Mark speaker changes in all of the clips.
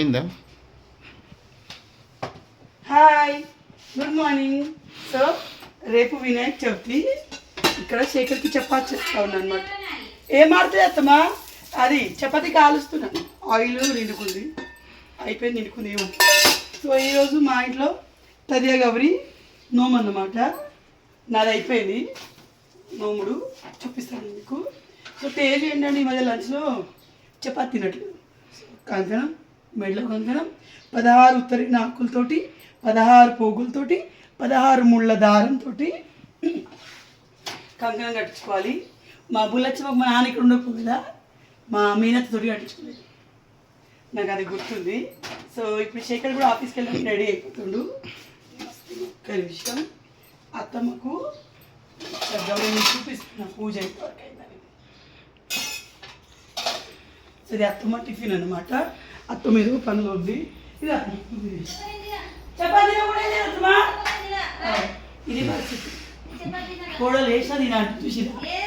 Speaker 1: అయిందా?
Speaker 2: Hi good morning so రేపు వినాయక చవితి. ఇక్కడ శేఖర్కి చపాతి చేస్తా ఉన్నాను అనమాట ఏం ఆడుతుంది అత్తమ్మా అది చపాతి కాలుస్తున్నాను. ఆయిల్ నిండుకుంది. అయిపోయింది నిండుకుంది ఏమో. సో ఈరోజు మా ఇంట్లో తదియా గౌరి నోము అన్నమాట. నాది అయిపోయింది. నోముడు చూపిస్తాను మీకు. సో టేస్ట్ ఏంటంటే ఈ మధ్య లంచ్లో చపాతి తినట్లేదు. కంకణం మెడలో కంకణం పదహారు ఉత్తరి ఆకులతోటి పదహారు పోగులతోటి పదహారు ముళ్ళ దారంతో కంకణం కట్టించుకోవాలి. మా బుల్లచ్చమ్మ మా నాన్న ఇక్కడ ఉండకపో కదా మా మీనత్తతోటి కట్టించుకోలేదు నాకు అది గుర్తుంది. సో ఇప్పుడు శేఖర్ కూడా ఆఫీస్కి వెళ్ళి రెడీ అయిపోతుండు. ఒక్క విషయం అత్తమ్మకు గౌరవం చూపిస్తున్నా పూజ అయిపోవరకు అయిందని. సో ఇది అత్తమ్మ టిఫిన్ అనమాట అత్త మీద పనులు ఉంది. ఇది. చపాతీ కూడా ఇది పరిస్థితి కోడలు వేసిన నేను అంటు చూసి.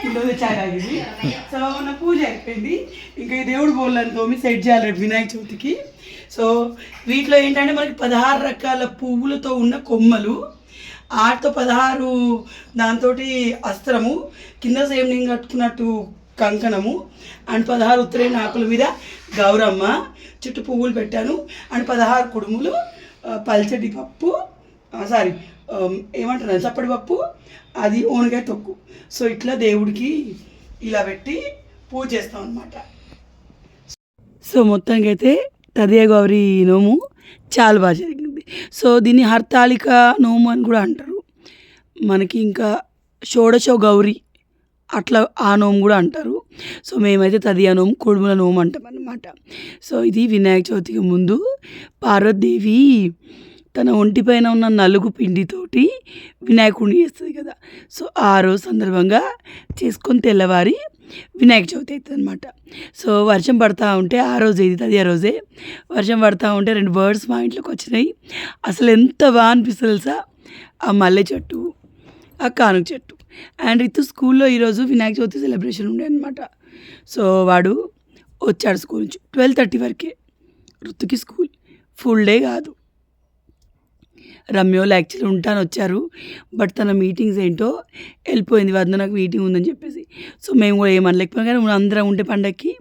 Speaker 2: ఈరోజు చాయ్ తాగింది. సో మన పూజ అయిపోయింది. ఇంకా ఈ దేవుడు బోళ్ళని తోమి సెట్ చేయాలి రేపు వినాయక చవితికి. సో వీటిలో ఏంటంటే మనకి పదహారు రకాల పువ్వులతో ఉన్న కొమ్మలు ఆటితో పదహారు దాంతో అస్త్రము కింద సేమ్ కట్టుకున్నట్టు కంకణము అండ్ పదహారు ఉత్తరైన ఆకుల మీద గౌరమ్మ చుట్టూ పువ్వులు పెట్టాను. అండ్ పదహారు కుడుములు పల్చడి పప్పు సారీ ఏమంటారు చప్పటి పప్పు అది ఓనగాయ తొక్కు. సో ఇట్లా దేవుడికి ఇలా పెట్టి పూజ చేస్తాం అనమాట సో మొత్తానికి అయితే తదియ గౌరి నోము చాలా బాగా జరిగింది. సో దీన్ని హర్తాళిక నోము అని కూడా అంటారు. మనకి ఇంకా షోడశో గౌరి అట్లా ఆ నోము కూడా అంటారు. సో మేమైతే తదియా నోము కొడుముల నోము అంటాం అన్నమాట. సో ఇది వినాయక చవితికి ముందు పార్వతీదేవి తన ఒంటిపైన ఉన్న నలుగు పిండితోటి వినాయకుడిని చేస్తుంది కదా. సో ఆ రోజు సందర్భంగా చేసుకొని తెల్లవారి వినాయక చవితి అవుతుంది అనమాట సో వర్షం పడతా ఉంటే ఆ రోజు ఇది అది ఆ రోజే వర్షం పడతా ఉంటే రెండు బర్డ్స్ మా ఇంట్లోకి వచ్చినాయి. అసలు ఎంత బాగా అనిపిస్తుంది తెలుసా? ఆ మల్లె చెట్టు ఆ కానుక చెట్టు. అండ్ రితు స్కూల్లో ఈరోజు వినాయక చవితి సెలబ్రేషన్ ఉండే అనమాట సో వాడు వచ్చాడు స్కూల్ నుంచి ట్వెల్వ్ థర్టీ వరకే. ఋతుకి స్కూల్. ఫుల్ డే కాదు. రమ్యోలు యాక్చువల్లీ ఉంటాను వచ్చారు. బట్ తన మీటింగ్స్ ఏంటో వెళ్ళిపోయింది. వద్ద నాకు మీటింగ్ ఉందని చెప్పేసి. సో మేము కూడా ఏమనలేకపోయినా కానీ మనం అందరం ఉండే పండగకి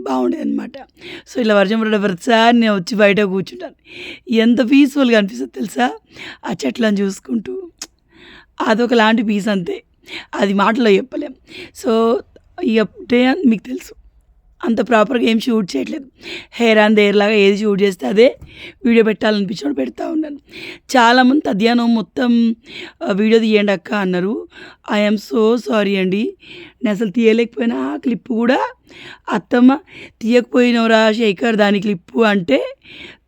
Speaker 2: బాగుండేది అనమాట సో ఇలా వర్షం పడే ప్రతిసారి నేను వచ్చి బయట కూర్చుంటాను. ఎంత పీస్ఫుల్గా అనిపిస్తుంది తెలుసా? ఆ చెట్లను చూసుకుంటూ. అదొకలాంటి పీస్ అంతే. అది మాటలో చెప్పలేం. సో ఇక డే మీకు తెలుసు. అంత ప్రాపర్గా ఏం షూట్ చేయట్లేదు. హెయిర్ అండ్ హెయిర్ లాగా ఏది షూట్ చేస్తే అదే వీడియో పెట్టాలనిపించినప్పుడు పెడతా ఉన్నాను చాలామంది తద్యానం మొత్తం వీడియో తీయండి అక్క అన్నారు. ఐఎమ్ సో సారీ అండి. నేను అసలు తీయలేకపోయినా ఆ క్లిప్ కూడా అత్తమ్మ తీయకపోయినవరా శేఖర్ దాని క్లిప్పు అంటే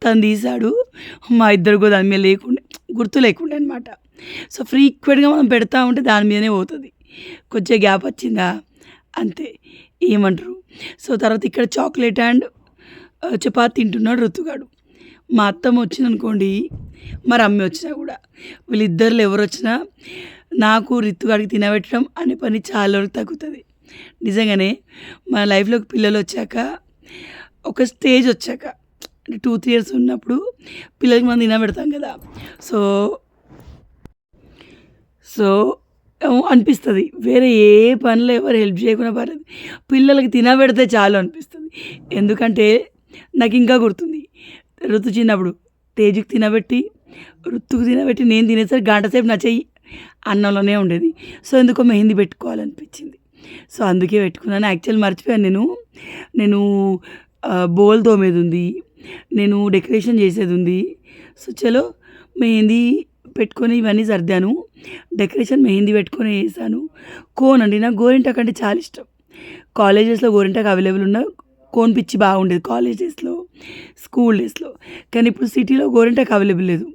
Speaker 2: తను తీశాడు. మా ఇద్దరు కూడా దాని మీద లేకుండా గుర్తు లేకుండా అనమాట సో ఫ్రీక్వెంట్గా మనం పెడతా ఉంటే దాని మీదనే పోతుంది. కొంచెం గ్యాప్ వచ్చిందా? అంతే. ఏమంటారు? సో తర్వాత ఇక్కడ చాక్లెట్ అండ్ చపాతి తింటున్నాడు ఋతుగాడు. మా అత్తమ్మ వచ్చిందనుకోండి మరి అమ్మ వచ్చినా కూడా. వీళ్ళిద్దరు ఎవరు వచ్చినా నాకు రిత్తుగాడికి తినబెట్టడం అనే పని చాలా వరకు తగ్గుతుంది. నిజంగానే మన లైఫ్లోకి పిల్లలు వచ్చాక ఒక స్టేజ్ వచ్చాక అంటే టూ త్రీ ఇయర్స్ ఉన్నప్పుడు పిల్లలకి మనం తినబెడతాం కదా. సో సో అనిపిస్తుంది. వేరే ఏ పనులు ఎవరు హెల్ప్ చేయకుండా పర్లేదు పిల్లలకి తినబెడితే చాలు అనిపిస్తుంది. ఎందుకంటే నాకు ఇంకా గుర్తుంది. ఋతు చిన్నప్పుడు తేజుకి తినబెట్టి ఋతుకు తినబెట్టి నేను తినేసరికి గంట సేపు నా చెయ్యి అన్నంలోనే ఉండేది. సో ఎందుకో మెహందీ పెట్టుకోవాలనిపించింది. సో అందుకే పెట్టుకున్నాను. యాక్చువల్ మర్చిపోయాను నేను. నేను బోల్ తోమేది ఉంది. నేను డెకరేషన్ చేసేది ఉంది. సో చలో మెహందీ పెట్టుకొని ఇవన్నీ సర్దాను. డెకరేషన్ మెహందీ పెట్టుకొని వేసాను. కోన్ అండి నాకు గోరింటాక్ అంటే చాలా ఇష్టం. కాలేజెస్లో గోరింటాక్ అవైలబుల్ ఉన్న కోన్ పిచ్చి బాగుండేది కాలేజ్ డేస్లో స్కూల్ డేస్లో. కానీ ఇప్పుడు సిటీలో గోరింటాక్ అవైలబుల్ లేదు.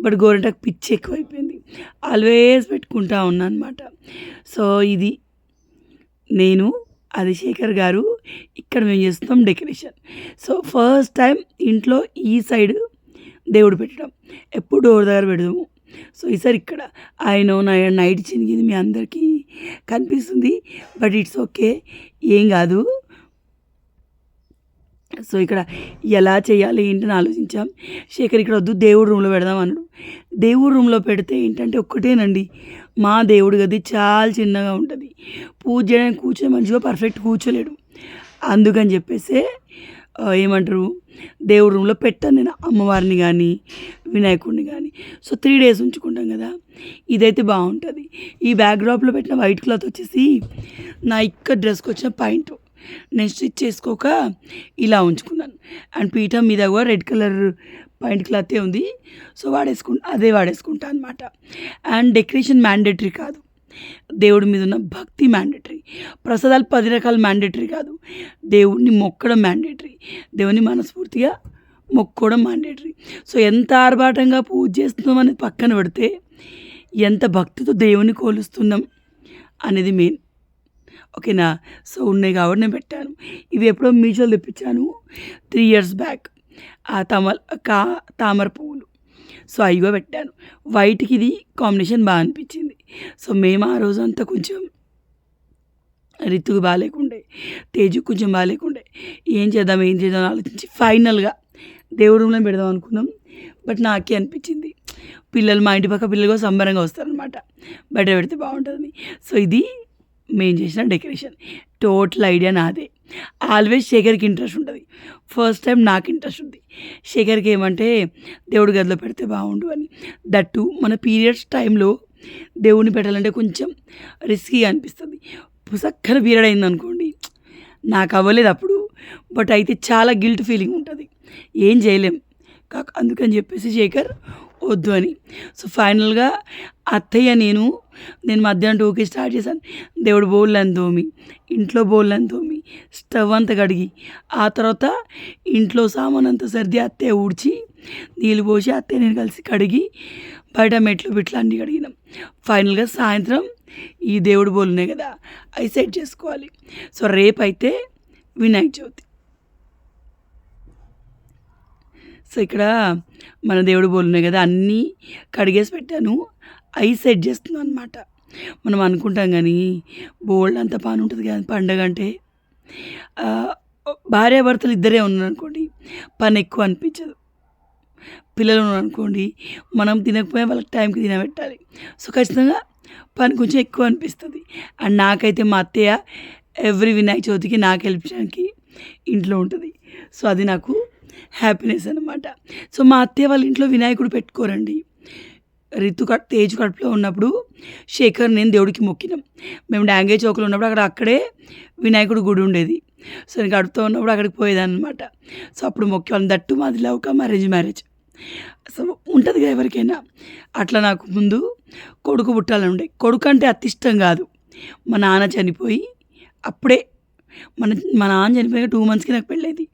Speaker 2: బట్ గోరింటాక్ పిచ్చి ఎక్కువైపోయింది. ఆల్వేస్ పెట్టుకుంటా ఉన్నా అనమాట సో ఇది నేను అది శేఖర్ గారు ఇక్కడ మేము చేస్తున్నాం డెకరేషన్. సో ఫస్ట్ టైం ఇంట్లో ఈ సైడ్ దేవుడు పెట్టడం. ఎప్పుడు డోర్ దగ్గర పెడదాము. సో ఈసారి ఇక్కడ ఆయన నైట్ చినిగింది మీ అందరికీ కనిపిస్తుంది బట్ ఇట్స్ ఓకే ఏం కాదు. సో ఇక్కడ ఎలా చేయాలి ఏంటని ఆలోచించాం. శేఖర్ ఇక్కడ వద్దు దేవుడు రూమ్లో పెడదాం అన్నాడు. దేవుడు రూమ్లో పెడితే ఏంటంటే ఒక్కటేనండి మా దేవుడి గది చాలా చిన్నగా ఉంటుంది. పూజ చేయడానికి కూర్చొని మంచిగా పర్ఫెక్ట్ కూర్చోలేడు. అందుకని చెప్పేసి ఏమంటారు? దేవుడి రూమ్లో పెట్టాను నేను అమ్మవారిని కానీ వినాయకుడిని కానీ సో త్రీ డేస్ ఉంచుకుంటాం కదా. ఇదైతే బాగుంటుంది. ఈ బ్యాక్డ్రాప్లో పెట్టిన వైట్ క్లాత్ వచ్చేసి నా ఇక్కడ డ్రెస్కి వచ్చిన పాయింట్. నేను స్టిచ్ చేసుకోక ఇలా ఉంచుకున్నాను. అండ్ పీఠం మీద కూడా రెడ్ కలర్ పాయింట్ క్లాతే ఉంది. సో వాడేసుకుంటా అదే వాడేసుకుంటా అనమాట అండ్ డెకరేషన్ మ్యాండేటరీ కాదు. దేవుడి మీద ఉన్న భక్తి మ్యాండేటరీ ప్రసాదాలు పది రకాలు మ్యాండేటరీ కాదు. దేవుడిని మొక్కడం మ్యాండేటరీ దేవుని మనస్ఫూర్తిగా మొక్కోవడం మ్యాండేటరీ సో ఎంత ఆర్భాటంగా పూజ చేస్తున్నాం అనేది పక్కన పెడితే ఎంత భక్తితో దేవుని కోలుస్తున్నాం అనేది మెయిన్ ఓకేనా? సో ఉన్నాయి కాబట్టి నేను పెట్టాను. ఇవి ఎప్పుడో మీషోలో తెప్పించాను. త్రీ ఇయర్స్ బ్యాక్ ఆ తమ కా తామర పువ్వులు. సో అయ్యో పెట్టాను. వైట్కి ఇది కాంబినేషన్ బాగా అనిపించింది. సో మేము ఆ రోజు అంతా కొంచెం రితుకు బాగాలేకుండే తేజు కొంచెం బాగాలేకుండే. ఏం చేద్దాం ఏం చేద్దాం అని ఆలోచించి ఫైనల్గా దేవుడి రూమ్లో పెడదాం అనుకున్నాం. బట్ నాకే అనిపించింది. పిల్లలు మా ఇంటి పక్క పిల్లలు కూడా సంబరంగా వస్తారనమాట బయట పెడితే బాగుంటుంది సో ఇది మేము చేసిన డెకరేషన్ టోటల్ ఐడియా నాదే. ఆల్వేస్ శేఖర్కి ఇంట్రెస్ట్ ఉంటుంది. ఫస్ట్ టైం నాకు ఇంట్రెస్ట్ ఉంది. శేఖర్కి ఏమంటే దేవుడి గదిలో పెడితే బాగుండు అని. దట్టు మన పీరియడ్స్ టైంలో దేవుడిని పెట్టాలంటే కొంచెం రిస్కీగా అనిపిస్తుంది. పుసక్కన పీరియడ్ అయింది అనుకోండి నాకు అవ్వలేదు అప్పుడు. బట్ అయితే చాలా గిల్ట్ ఫీలింగ్ ఉంటుంది. ఏం చేయలేం. కాక అందుకని చెప్పేసి శేఖర్ వద్దు అని. సో ఫైనల్గా అత్తయ్య నేను నేను మధ్యాహ్నం టూకి స్టార్ట్ చేశాను. దేవుడు బోళ్ళని తోమి ఇంట్లో బోళ్ళని తోమి స్టవ్ అంతా కడిగి ఆ తర్వాత ఇంట్లో సామాన్ అంతా సర్ది అత్తయ్య ఊడ్చి నీళ్ళు పోసి అత్తయ్య నేను కలిసి కడిగి బయట మెట్లు బిట్లు అన్నీ కడిగినాం. ఫైనల్గా సాయంత్రం ఈ దేవుడు బోలున్నాయి కదా అవి సెట్ చేసుకోవాలి. సో రేపైతే వినాయక చవితి. సో ఇక్కడ మన దేవుడు బోలు ఉన్నాయి కదా అన్నీ కడిగేసి పెట్టాను. అవి సెట్ చేస్తున్నాను అనమాట మనం అనుకుంటాం కానీ బోల్డ్ అంత పని ఉంటుంది కానీ పండగ అంటే. భార్యాభర్తలు ఇద్దరే ఉన్నారు అనుకోండి పని ఎక్కువ అనిపించదు. పిల్లలు ఉన్నారు అనుకోండి మనం తినకపోయినా వాళ్ళకి టైంకి తినబెట్టాలి. సో ఖచ్చితంగా పని కొంచెం ఎక్కువ అనిపిస్తుంది. అండ్ నాకైతే మా అత్తయ్య ఎవ్రీ వినాయక చవితికి నాకు హెల్ప్ చేయడానికి ఇంట్లో ఉంటుంది. సో అది నాకు హ్యాపీనెస్ అనమాట సో మా అత్తయ్య వాళ్ళ ఇంట్లో వినాయకుడు పెట్టుకోరండి. రితు కట్ తేజ్ కడుపులో ఉన్నప్పుడు శేఖర్ నేను దేవుడికి మొక్కినాం. మేము డాంగే చౌక్లో ఉన్నప్పుడు అక్కడ అక్కడే వినాయకుడు గుడి ఉండేది. సో నేను కడుపుతో ఉన్నప్పుడు అక్కడికి పోయేదన్నమాట. అనమాట సో అప్పుడు మొక్కేవాళ్ళం వాళ్ళని దట్టు మాది love come arrange marriage so ఉంటుంది కదా ఎవరికైనా. అట్లా నాకు ముందు కొడుకు పుట్టాలని ఉండే. కొడుకు అంటే అతి ఇష్టం కాదు. మా నాన్న చనిపోయి అప్పుడే మన మా నాన్న చనిపోయాక టూ మంత్స్కి నాకు పెళ్ళైంది.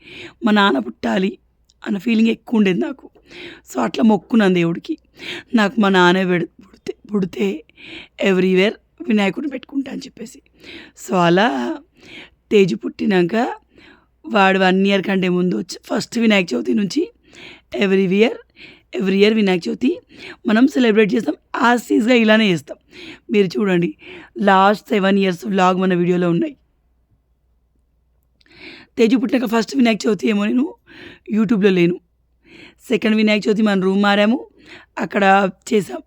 Speaker 2: మా నాన్న పుట్టాలి అన్న ఫీలింగ్ ఎక్కువ ఉండేది నాకు. సో అట్లా మొక్కున్నాను దేవుడికి. నాకు మా నాన్న పెడు పుడితే పుడితే ఎవ్రీవేర్ వినాయకుడిని పెట్టుకుంటా అని చెప్పేసి. సో అలా తేజు పుట్టినాక వాడు వన్ ఇయర్ కంటే ముందు వచ్చి ఫస్ట్ వినాయక చవితి నుంచి every year every year Vinayaka Chavithi మనం సెలబ్రేట్ చేస్తాం. ఆ సీజ్గా ఇలానే చేస్తాం. మీరు చూడండి లాస్ట్ సెవెన్ ఇయర్స్ వ్లాగ్ మన వీడియోలో ఉన్నాయి. తేజు పుట్టినాక ఫస్ట్ వినాయక చవితి ఏమో నేను యూట్యూబ్లో లేను. సెకండ్ వినాయక చవితి మన రూమ్ మారాము. అక్కడ చేసాం.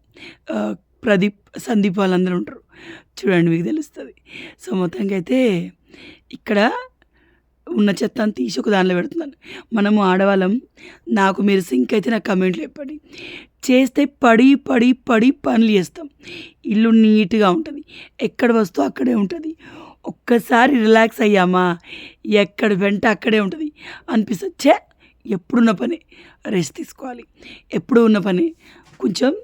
Speaker 2: ప్రదీప్ సందీప్ వాళ్ళందరూ ఉంటారు. చూడండి మీకు తెలుస్తుంది. సో మొత్తానికి అయితే ఇక్కడ ఉన్న చెత్తని తీసి ఒక దానిలో పెడుతున్నాను. మనము ఆడవాళ్ళం. నాకు మీరు సింక్ అయితే నాకు కమెంట్లు చెప్పండి. చేస్తే పడి పడి పడి పనులు చేస్తాం. ఇల్లు నీట్గా ఉంటుంది. ఎక్కడ వస్తూ అక్కడే ఉంటుంది. ఒక్కసారి రిలాక్స్ అయ్యామా? ఎక్కడ వెంట అక్కడే ఉంటుంది. అనిపిస్తుంది చే ఎప్పుడున్న పని? రెస్ట్ తీసుకోవాలి. ఎప్పుడు ఉన్న పని? కొంచెం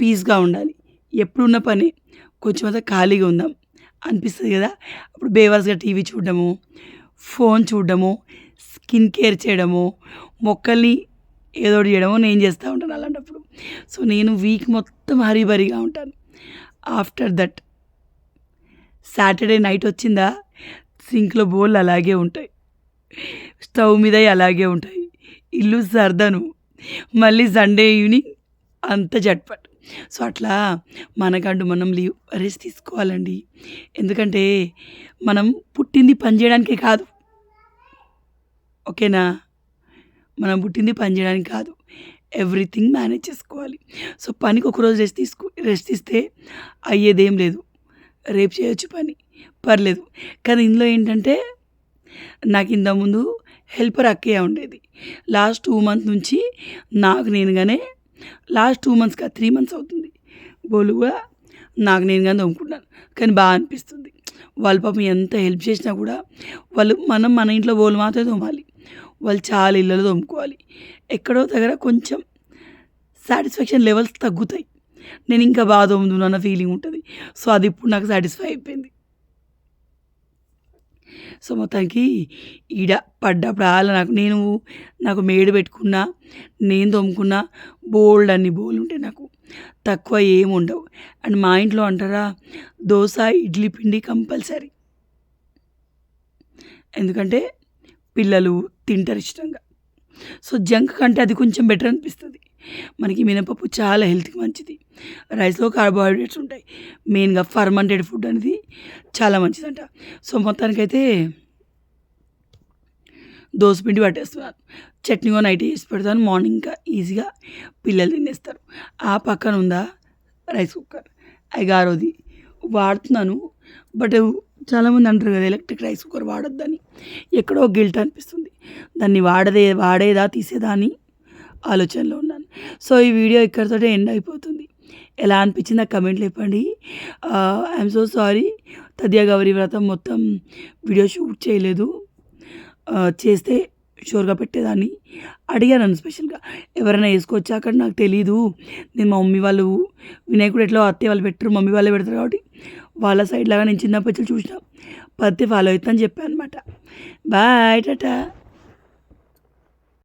Speaker 2: పీస్గా ఉండాలి. ఎప్పుడున్న పని? కొంచెం అంతా ఖాళీగా ఉందాం. అనిపిస్తుంది కదా? అప్పుడు బేవర్స్గా టీవీ చూడడము ఫోన్ చూడడము స్కిన్ కేర్ చేయడము మొక్కల్ని ఏదో చేయడము నేను చేస్తూ ఉంటాను అలాంటప్పుడు. సో నేను వీక్ మొత్తం హరీబరీగా ఉంటాను. ఆఫ్టర్ దట్ సాటర్డే నైట్ వచ్చిందా? సింక్లో బోళ్ళు అలాగే ఉంటాయి. స్టవ్ మీద అలాగే ఉంటాయి. ఇల్లు సర్దను. మళ్ళీ సండే ఈవినింగ్ అంత జట్పట్. సో అట్లా మనకంటూ మనం లీవ్ రెస్ట్ తీసుకోవాలండి. ఎందుకంటే మనం పుట్టింది పని చేయడానికే కాదు. ఓకేనా? మనం పుట్టింది పని చేయడానికి కాదు. ఎవ్రీథింగ్ మేనేజ్ చేసుకోవాలి. సో పనికి ఒకరోజు రెస్ట్ తీసుకో రెస్ట్ ఇస్తే అయ్యేదేం లేదు. రేపు చేయొచ్చు పని. పర్లేదు. కానీ ఇందులో ఏంటంటే నాకు ఇంతకుముందు హెల్పర్ అక్కయ్య ఉండేది. లాస్ట్ టూ మంత్ నుంచి నాకు నేనుగానే లాస్ట్ టూ మంత్స్ కాదు త్రీ మంత్స్ అవుతుంది. బోలు కూడా నాకు నేనుగానే తోముకుంటాను కానీ బాగా అనిపిస్తుంది. వాళ్ళ పాపం ఎంత హెల్ప్ చేసినా కూడా వాళ్ళు మనం మన ఇంట్లో బోలు మాత్రమే తోమాలి. వాళ్ళు చాలా ఇళ్ళలో తోముకోవాలి. ఎక్కడో దగ్గర కొంచెం సాటిస్ఫాక్షన్ లెవెల్స్ తగ్గుతాయి. నేను ఇంకా బాగా తోముతున్నాను అన్న ఫీలింగ్ ఉంటుంది. సో అది ఇప్పుడు నాకు సాటిస్ఫై అయిపోయింది. సో మొత్తానికి ఈడ పడ్డప్పుడు అలా నాకు నేను నాకు మేడు పెట్టుకున్నా నేను తోముకున్నా బోల్డ్ అన్ని బోల్ ఉంటాయి నాకు తక్కువ ఏమి ఉండవు. అండ్ మా ఇంట్లో అంటారా దోశ ఇడ్లీ పిండి కంపల్సరీ. ఎందుకంటే పిల్లలు తింటారు ఇష్టంగా. సో జంక్ కంటే అది కొంచెం బెటర్ అనిపిస్తుంది. మనకి మినపప్పు చాలా హెల్త్కి మంచిది. రైస్లో కార్బోహైడ్రేట్స్ ఉంటాయి. మెయిన్గా ఫర్మంటెడ్ ఫుడ్ అనేది చాలా మంచిదంట. సో మొత్తానికైతే దోసపిండి పట్టేస్తున్నాను చట్నీ కూడా నైట్ చేసి పెడతాను. మార్నింగ్ ఇంకా ఈజీగా పిల్లలు తినేస్తారు. ఆ పక్కన ఉందా రైస్ కుక్కర్. ఐగారోది వాడుతున్నాను. బట్ చాలామంది అంటారు కదా ఎలక్ట్రిక్ రైస్ కుక్కర్ వాడొద్దని. ఎక్కడో గిల్ట్ అనిపిస్తుంది. దాన్ని వాడదే వాడేదా తీసేదా అని ఆలోచనలో ఉన్నాను సో ఈ వీడియో ఇక్కడితో ఎండ్ అయిపోతుంది. ఎలా అనిపించింది నాకు కమెంట్లు చెప్పండి. ఐఎమ్ సో సారీ తదియా గౌరీ వ్రతం మొత్తం వీడియో షూట్ చేయలేదు. చేస్తే షూర్గా పెట్టేదాన్ని. అడిగాను నన్ను స్పెషల్గా ఎవరైనా వేసుకొచ్చా అక్కడ? నాకు తెలీదు. నేను మా మమ్మీ వాళ్ళు వినాయకుడు ఎట్లా అత్తయ్య వాళ్ళు పెట్టరు మమ్మీ వాళ్ళే పెడతారు కాబట్టి వాళ్ళ సైడ్ లాగా నేను చిన్నప్పటి నుంచి చూసిన. పత్తి ఫాలో అవుతుందని చెప్పాను అనమాట బాయ్ టాటా